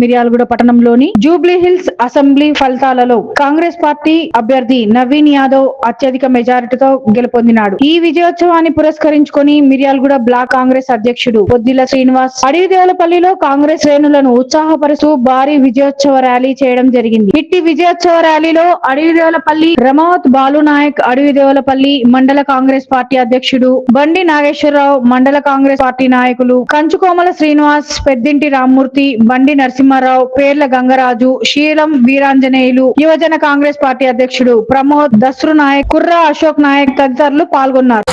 మిర్యాలగూడ పట్టణంలోని Jubilee hills assembly ఫలితాలలో Congress party అభ్యర్థి నవీన్ యాదవ్ అత్యధిక మెజారిటీతో గెలుపొందినాడు. ఈ విజయోత్సవాన్ని పురస్కరించుకొని మిర్యాలగూడ బ్లాక్ కాంగ్రెస్ అధ్యక్షుడు పొద్దిల శ్రీనివాస్ అడవిదేవలపల్లిలో కాంగ్రెస్ శ్రేణులను ఉత్సాహపరుస్తూ భారీ విజయోత్సవ ర్యాలీ చేయడం జరిగింది. ఇట్టి విజయోత్సవ ర్యాలీలో అడవిదేవలపల్లి రమావత్ బాలు నాయక్ అడవిదేవలపల్లి మండల కాంగ్రెస్ పార్టీ అధ్యక్షుడు బండి నాగేశ్వరరావు మండల కాంగ్రెస్ పార్టీ నాయకులు కంచుకోమల శ్రీనివాస్ పెద్దింటి రామ్మూర్తి బండి నరసింహారావు పేర్ల గంగరాజు శీలం వీరాంజనేయులు యువజన కాంగ్రెస్ పార్టీ అధ్యక్షుడు ప్రమోద్ దస్రు నాయక్ కుర్రా అశోక్ నాయక్ తదితరులు పాల్గొన్నారు.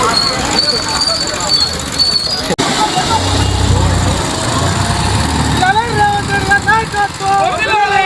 నాయకత్వం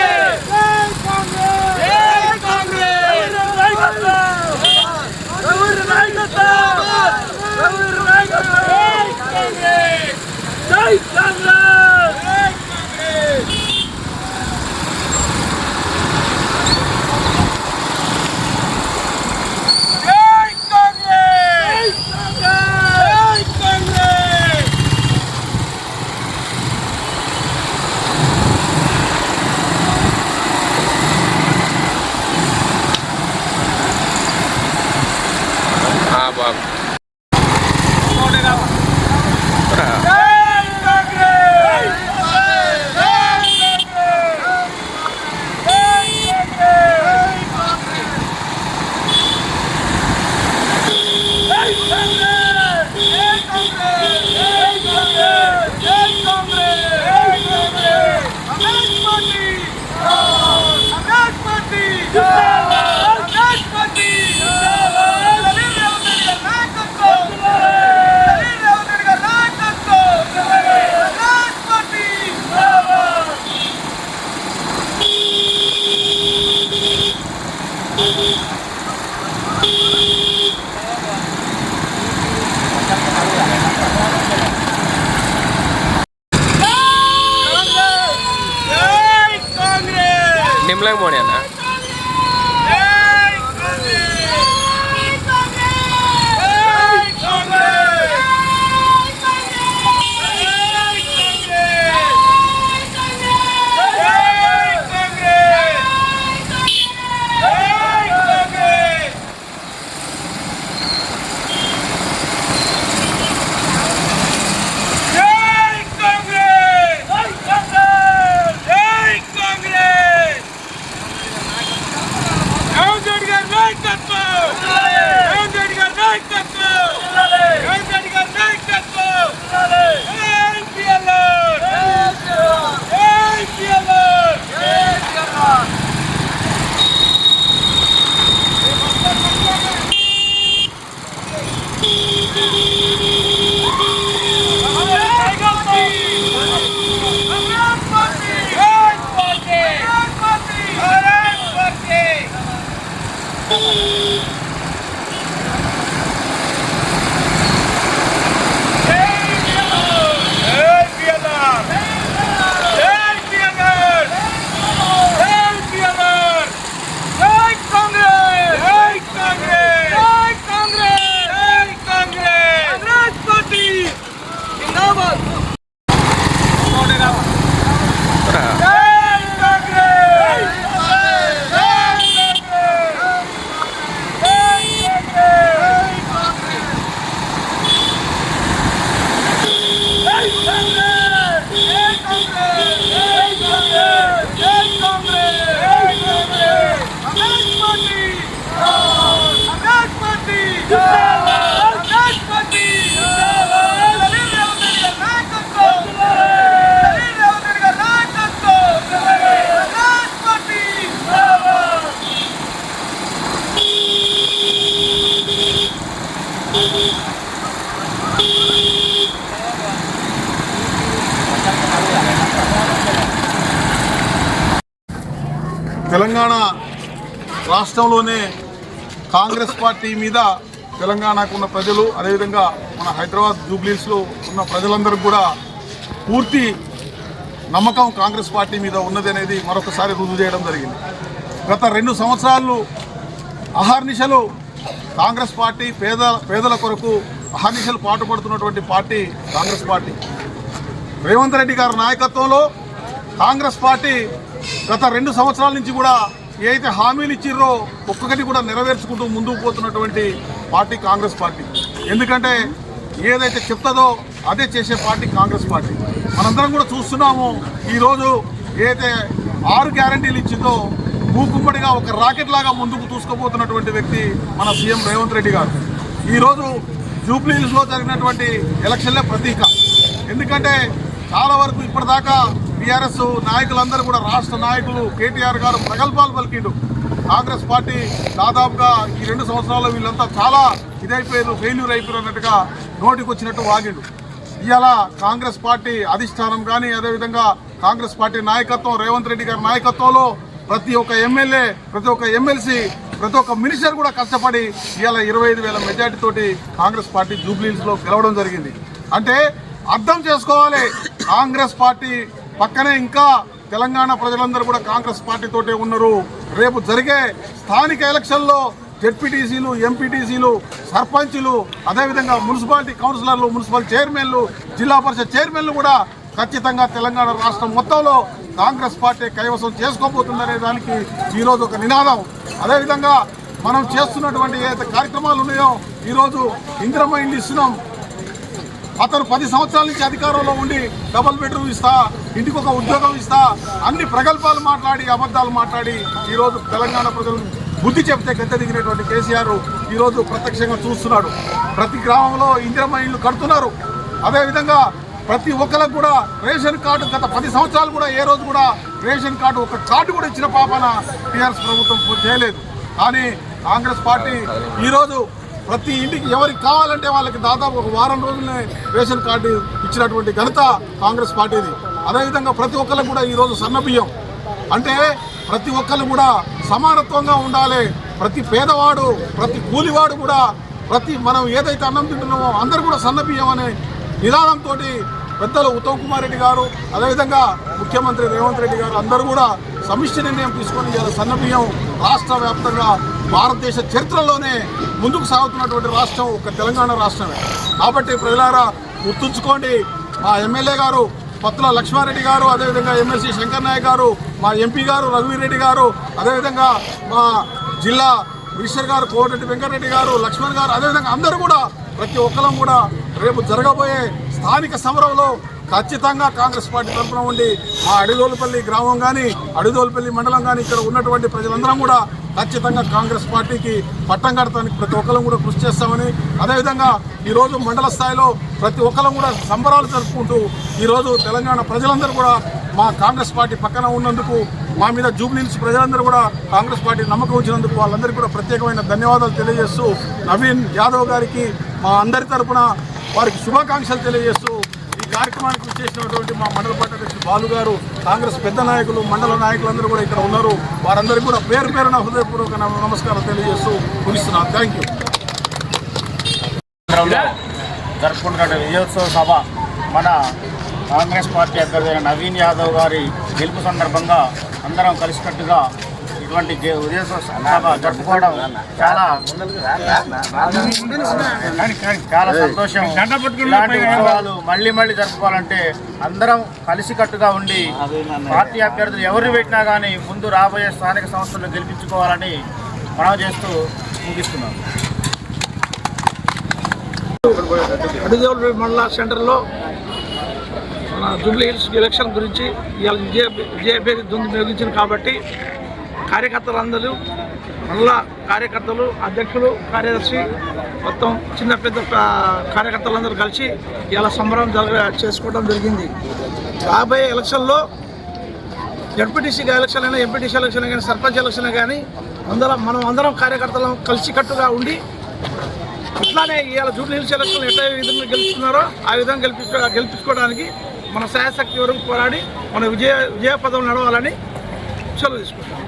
സമയം പോണിയാണ് రాష్ట్రంలోనే కాంగ్రెస్ పార్టీ మీద తెలంగాణకు ఉన్న ప్రజలు అదేవిధంగా మన హైదరాబాద్ జూబ్లీస్లో ఉన్న ప్రజలందరూ కూడా పూర్తి నమ్మకం కాంగ్రెస్ పార్టీ మీద ఉన్నది అనేది మరొకసారి రుజువు చేయడం జరిగింది. గత రెండు సంవత్సరాలు అహర్నిశలు కాంగ్రెస్ పార్టీ పేద పేదల కొరకు అహర్నిశలు పాటుపడుతున్నటువంటి పార్టీ కాంగ్రెస్ పార్టీ. రేవంత్ రెడ్డి గారి నాయకత్వంలో కాంగ్రెస్ పార్టీ గత రెండు సంవత్సరాల నుంచి కూడా ఏదైతే హామీలు ఇచ్చిర్రో ఒక్కొక్కటి కూడా నెరవేర్చుకుంటూ ముందుకు పోతున్నటువంటి పార్టీ కాంగ్రెస్ పార్టీ. ఎందుకంటే ఏదైతే చెప్తుందో అదే చేసే పార్టీ కాంగ్రెస్ పార్టీ. మనందరం కూడా చూస్తున్నాము ఈరోజు ఏదైతే ఆరు గ్యారంటీలు ఇచ్చిందో భూకుమ్మడిగా ఒక రాకెట్ లాగా ముందుకు దూసుకుపోతున్నటువంటి వ్యక్తి మన సీఎం రేవంత్ రెడ్డి గారు. ఈరోజు జూబ్లీహిల్స్లో జరిగినటువంటి ఎలక్షన్లే ప్రతీక. ఎందుకంటే చాలా వరకు ఇప్పటిదాకా టీఆర్ఎస్ నాయకులందరూ కూడా రాష్ట్ర నాయకులు కేటీఆర్ గారు ప్రగల్భాలు పలికిండు కాంగ్రెస్ పార్టీ దాదాపుగా ఈ రెండు సంవత్సరాల్లో వీళ్ళంతా చాలా ఇదైపోయారు ఫెయిల్యూర్ అయిపోయారు అన్నట్టుగా నోటికి వచ్చినట్టు వాగిండు ఇవాళ కాంగ్రెస్ పార్టీ అధిష్టానం కానీ అదేవిధంగా కాంగ్రెస్ పార్టీ నాయకత్వం రేవంత్ రెడ్డి గారి నాయకత్వంలో ప్రతి ఒక్క ఎమ్మెల్యే ప్రతి ఒక్క ఎమ్మెల్సీ ప్రతి ఒక్క మినిస్టర్ కూడా కష్టపడి ఇవాళ ఇరవై ఐదు వేల మెజార్టీతోటి కాంగ్రెస్ పార్టీ జూబ్లీస్లో గెలవడం జరిగింది. అంటే అర్థం చేసుకోవాలి కాంగ్రెస్ పార్టీ పక్కనే ఇంకా తెలంగాణ ప్రజలందరూ కూడా కాంగ్రెస్ పార్టీతోటే ఉన్నారు. రేపు జరిగే స్థానిక ఎలక్షన్లో జెడ్పీటీసీలు ఎంపీటీసీలు సర్పంచ్లు అదేవిధంగా మున్సిపాలిటీ కౌన్సిలర్లు మున్సిపల్ చైర్మన్లు జిల్లా పరిషత్ చైర్మన్లు కూడా ఖచ్చితంగా తెలంగాణ రాష్ట్రం మొత్తంలో కాంగ్రెస్ పార్టీ కైవసం చేసుకోబోతుందనే దానికి ఈరోజు ఒక నినాదం. అదేవిధంగా మనం చేస్తున్నటువంటి ఏదైతే కార్యక్రమాలు ఉన్నాయో ఈరోజు ఇందిరమ్మ ఇండి ఇస్తున్నాం అతను పది సంవత్సరాల నుంచి అధికారంలో ఉండి డబుల్ బెడ్రూమ్ ఇస్తా ఇంటికి ఒక ఉద్యోగం ఇస్తా అన్ని ప్రగల్భాలు మాట్లాడి అబద్ధాలు మాట్లాడి ఈరోజు తెలంగాణ ప్రజలు బుద్ధి చెప్తే గద్దె దిగినటువంటి కేసీఆర్ ఈరోజు ప్రత్యక్షంగా చూస్తున్నాడు. ప్రతి గ్రామంలో ఇందిరమ్మ ఇళ్ళు కడుతున్నారు. అదేవిధంగా ప్రతి ఒక్కరికి కూడా రేషన్ కార్డు గత పది సంవత్సరాలు కూడా ఏ రోజు కూడా రేషన్ కార్డు ఒక కార్డు కూడా ఇచ్చిన పాపన టీఆర్ఎస్ ప్రభుత్వం చేయలేదు. కానీ కాంగ్రెస్ పార్టీ ఈరోజు ప్రతి ఇంటికి ఎవరికి కావాలంటే వాళ్ళకి దాదాపు ఒక వారం రోజులనే రేషన్ కార్డు ఇచ్చినటువంటి ఘనత కాంగ్రెస్ పార్టీది. అదేవిధంగా ప్రతి ఒక్కరికి కూడా ఈరోజు సన్నబియ్యం అంటే ప్రతి ఒక్కరు కూడా సమానత్వంగా ఉండాలి. ప్రతి పేదవాడు ప్రతి కూలివాడు కూడా ప్రతి మనం ఏదైతే అన్నం తింటున్నామో అందరూ కూడా సన్నబియ్యం అనే నిదానంతో పెద్దలు ఉత్తమ్ కుమార్ రెడ్డి గారు అదేవిధంగా ముఖ్యమంత్రి రేవంత్ రెడ్డి గారు అందరూ కూడా సమిష్టి నిర్ణయం తీసుకొని ఇవాళ సన్న రాష్ట్ర వ్యాప్తంగా భారతదేశ చరిత్రలోనే ముందుకు సాగుతున్నటువంటి రాష్ట్రం ఒక తెలంగాణ రాష్ట్రమే. కాబట్టి ప్రజలారా గుర్తుంచుకోండి మా ఎమ్మెల్యే గారు పత్తుల లక్ష్మారెడ్డి గారు అదేవిధంగా ఎమ్మెల్సీ శంకర్ నాయక్ గారు మా ఎంపీ గారు రఘువీరెడ్డి గారు అదేవిధంగా మా జిల్లా మినిస్టర్ గారు కోటిరెడ్డి వెంకటరెడ్డి గారు లక్ష్మణ్ గారు అదేవిధంగా అందరూ కూడా ప్రతి ఒక్కరం కూడా రేపు జరగబోయే స్థానిక సమరంలో ఖచ్చితంగా కాంగ్రెస్ పార్టీ తరఫున ఉండి మా అడిదోలపల్లి గ్రామం కానీ అడిదోలపల్లి మండలం కానీ ఇక్కడ ఉన్నటువంటి ప్రజలందరం కూడా ఖచ్చితంగా కాంగ్రెస్ పార్టీకి పట్టం కడతానికి ప్రతి ఒక్కరం కూడా కృషి చేస్తామని అదేవిధంగా ఈరోజు మండల స్థాయిలో ప్రతి ఒక్కరం కూడా సంబరాలు జరుపుకుంటూ ఈరోజు తెలంగాణ ప్రజలందరూ కూడా మా కాంగ్రెస్ పార్టీ పక్కన ఉన్నందుకు మా మీద జూబ్లీన్స్ ప్రజలందరూ కూడా కాంగ్రెస్ పార్టీ నమ్మకం ఉంచినందుకు వాళ్ళందరికీ కూడా ప్రత్యేకమైన ధన్యవాదాలు తెలియజేస్తూ నవీన్ యాదవ్ గారికి మా అందరి తరపున వారికి శుభాకాంక్షలు తెలియజేస్తూ ఈ కార్యక్రమానికి వచ్చేసినటువంటి మా మండల పార్టీ బాలు గారు కాంగ్రెస్ పెద్ద నాయకులు మండల నాయకులందరూ కూడా ఇక్కడ ఉన్నారు. వారందరికీ కూడా పేరు పేరున హృదయపూర్వక నమస్కారం తెలియజేస్తూ ముగిస్తున్నాను థ్యాంక్ యూ జరుపుకుంటున్న విజయోత్సవ సభ మన కాంగ్రెస్ పార్టీ అభ్యర్థి నవీన్ యాదవ్ గారి గెలుపు సందర్భంగా అందరం కలిసికట్టుగా ఇటువంటి జరుపుకోవడం చాలా చాలా సంతోషం. ఇలాంటి ఉత్సవాలు మళ్ళీ మళ్ళీ జరుపుకోవాలంటే అందరం కలిసికట్టుగా ఉండి పార్టీ అభ్యర్థులు ఎవరు పెట్టినా కానీ ముందు రాబోయే స్థానిక సంస్థలు గెలిపించుకోవాలని మనం చేస్తూ ముగిస్తున్నాం. అడిదేవుల మండల సెంటర్లో మన జూబ్లీ హిల్స్ ఎలక్షన్ గురించి ఇవాళ విజయ విజయ అభ్యర్థి ఉపయోగించింది కాబట్టి కార్యకర్తలందరూ మండల కార్యకర్తలు అధ్యక్షులు కార్యదర్శి మొత్తం చిన్న పెద్ద కార్యకర్తలందరూ కలిసి ఇలా సంబరం జరగ చేసుకోవడం జరిగింది. రాబోయే ఎలక్షన్లో జడ్పీటీసీ ఎలక్షన్ అయినా ఎంపీటీసీ ఎలక్షన్ కానీ సర్పంచ్ ఎలక్షన్ కానీ అందరం మనం అందరం కార్యకర్తలం కలిసికట్టుగా ఉండి ఇట్లానే ఇవాళ జూబ్లీ హిల్స్ ఎలక్షన్ ఎట్లా విధంగా గెలుస్తున్నారో ఆ విధంగా గెలిపి గెలిపించుకోవడానికి మన శాయశక్తి వరకు పోరాడి మన విజయ విజయ పదం నడవాలని సెలవు తీసుకుంటాం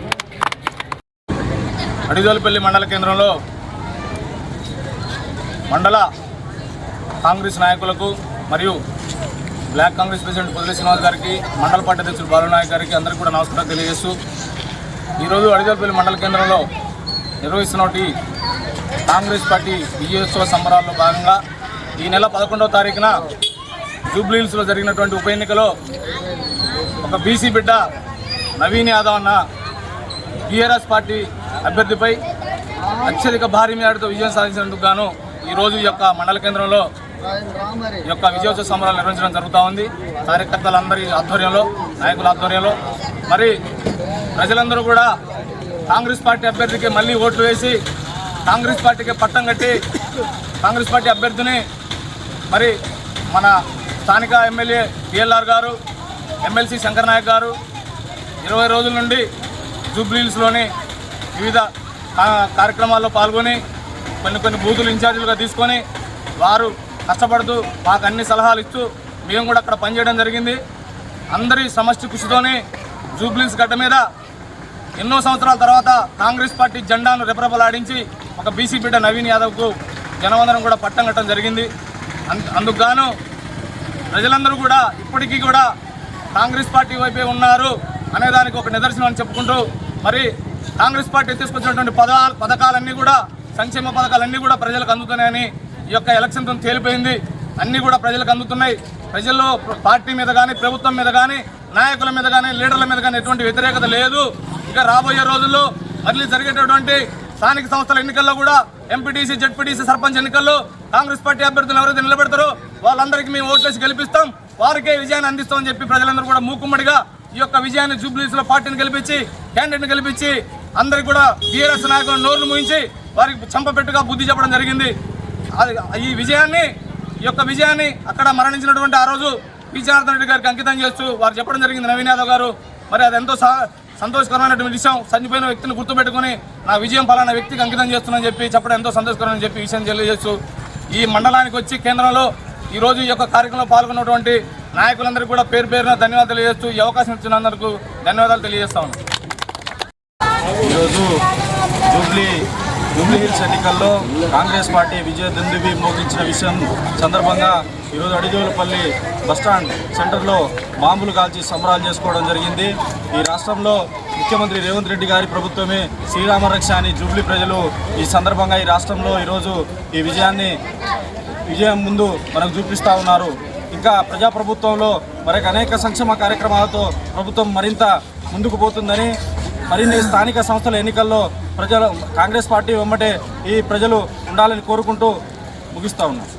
అడిదోలపల్లి మండల కేంద్రంలో మండల కాంగ్రెస్ నాయకులకు మరియు బ్లాక్ కాంగ్రెస్ ప్రెసిడెంట్ పొదిలి శ్రీనివాస్ గారికి మండల పార్టీ అధ్యక్షులు బాలునాయక్ గారికి అందరికీ కూడా నమస్కారం తెలియజేస్తూ ఈరోజు అడిదోలపల్లి మండల కేంద్రంలో నిర్వహిస్తున్నటి కాంగ్రెస్ పార్టీ విజయోత్సవ సంబరాల్లో భాగంగా ఈ నెల పదకొండవ తారీఖున జూబ్లీహిల్స్లో జరిగినటువంటి ఉప ఎన్నికలో ఒక ఒక బీసీ బిడ్డ నవీన్ యాదవ్ అన్న టీఆర్ఎస్ పార్టీ అభ్యర్థిపై అత్యధిక భారీ మేరతో విజయం సాధించినందుకు గాను ఈరోజు ఈ యొక్క మండల కేంద్రంలో ఈ యొక్క విజయోత్సవ సంబరాలు నిర్వహించడం జరుగుతూ ఉంది. కార్యకర్తలందరి ఆధ్వర్యంలో నాయకుల ఆధ్వర్యంలో. మరి ప్రజలందరూ కూడా కాంగ్రెస్ పార్టీ అభ్యర్థికి మళ్ళీ ఓట్లు వేసి కాంగ్రెస్ పార్టీకి పట్టం కట్టి కాంగ్రెస్ పార్టీ అభ్యర్థిని మరి మన స్థానిక MLA PLR garu MLC Shankar Nayak garu ఇరవై రోజుల నుండి జూబ్లీహిల్స్లోని వివిధ కార్యక్రమాల్లో పాల్గొని కొన్ని కొన్ని బూతులు ఇన్ఛార్జీలుగా తీసుకొని వారు కష్టపడుతూ మాకు అన్ని సలహాలు ఇస్తూ మేము కూడా అక్కడ పనిచేయడం జరిగింది. అందరి సమష్టి కృషితోనే జూబ్లీస్ గడ్డ మీద ఎన్నో సంవత్సరాల తర్వాత కాంగ్రెస్ పార్టీ జెండాను రెపరెపలాడించి ఒక బీసీ బిడ్డ నవీన్ యాదవ్కు జనవందనం కూడా పట్టం కట్టడం జరిగింది. అన్- అందుకు గాను ప్రజలందరూ కూడా ఇప్పటికీ కూడా కాంగ్రెస్ పార్టీ వైపే ఉన్నారు అనేదానికి ఒక నిదర్శనం అని చెప్పుకుంటూ మరి కాంగ్రెస్ పార్టీ తీసుకొచ్చినటువంటి పద పథకాలన్నీ కూడా సంక్షేమ పథకాలన్నీ కూడా ప్రజలకు అందుతున్నాయని ఈ యొక్క ఎలక్షన్తో తేలిపోయింది. అన్నీ కూడా ప్రజలకు అందుతున్నాయి. ప్రజల్లో పార్టీ మీద కానీ ప్రభుత్వం మీద కానీ నాయకుల మీద కానీ లీడర్ల మీద కానీ ఎటువంటి వ్యతిరేకత లేదు. ఇక రాబోయే రోజుల్లో మళ్ళీ జరిగేటటువంటి స్థానిక సంస్థల ఎన్నికల్లో కూడా ఎంపీటీసీ జెడ్పీటీసీ సర్పంచ్ ఎన్నికల్లో కాంగ్రెస్ పార్టీ అభ్యర్థులు ఎవరైతే నిలబెడతారో వాళ్ళందరికీ మేము ఓట్లేసి గెలిపిస్తాం. వారికే విజయాన్ని అందిస్తామని చెప్పి ప్రజలందరూ కూడా మూకుమ్మడిగా ఈ యొక్క విజయాన్ని జూబ్లీస్లో పార్టీని గెలిపించి క్యాండిడేట్ని గెలిపించి అందరికి కూడా బీఆర్ఎస్ నాయకులు నోర్లు ముయించి వారికి చంపపెట్టుగా బుద్ధి చెప్పడం జరిగింది. అది ఈ విజయాన్ని ఈ యొక్క విజయాన్ని అక్కడ మరణించినటువంటి ఆ రోజు పి. జనార్దన్ రెడ్డి గారికి అంకితం చేస్తూ వారు చెప్పడం జరిగింది నవీన్ యాదవ్ గారు. మరి అది ఎంతో సంతోషకరమైనటువంటి విషయం. చనిపోయిన వ్యక్తిని గుర్తుపెట్టుకుని నా విజయం పలానా వ్యక్తికి అంకితం చేస్తున్నానని చెప్పి చెప్పడం ఎంతో సంతోషకరమని చెప్పి విషయం తెలియజేస్తూ ఈ మండలానికి వచ్చి కేంద్రంలో ఈ రోజు ఈ యొక్క కార్యక్రమంలో పాల్గొన్నటువంటి నాయకులందరికీ కూడా పేరు పేరున ధన్యవాదాలు తెలియజేస్తూ ఈ అవకాశం ఇచ్చినందుకు ధన్యవాదాలు తెలియజేస్తా ఉన్నాను ఈరోజు జూబ్లీ జూబ్లీ హిల్స్ ఎన్నికల్లో కాంగ్రెస్ పార్టీ విజయ దుందుబి మోగించిన విషయం సందర్భంగా ఈరోజు అడిజోలపల్లి బస్టాండ్ సెంటర్లో మామూలు కాల్చి సంబరాలు చేసుకోవడం జరిగింది. ఈ రాష్ట్రంలో ముఖ్యమంత్రి రేవంత్ రెడ్డి గారి ప్రభుత్వమే శ్రీరామ రక్ష అని జూబ్లీ ప్రజలు ఈ సందర్భంగా ఈ రాష్ట్రంలో ఈరోజు ఈ విజయాన్ని విజయం ముందు మనకు చూపిస్తూ ఉన్నారు. ఇంకా ప్రజాప్రభుత్వంలో మరొక అనేక సంక్షేమ కార్యక్రమాలతో ప్రభుత్వం మరింత ముందుకు పోతుందని మరిన్ని స్థానిక సంస్థల ఎన్నికల్లో ప్రజలు కాంగ్రెస్ పార్టీ వెంబటే ఈ ప్రజలు ఉండాలని కోరుకుంటూ ముగిస్తా ఉన్నాం.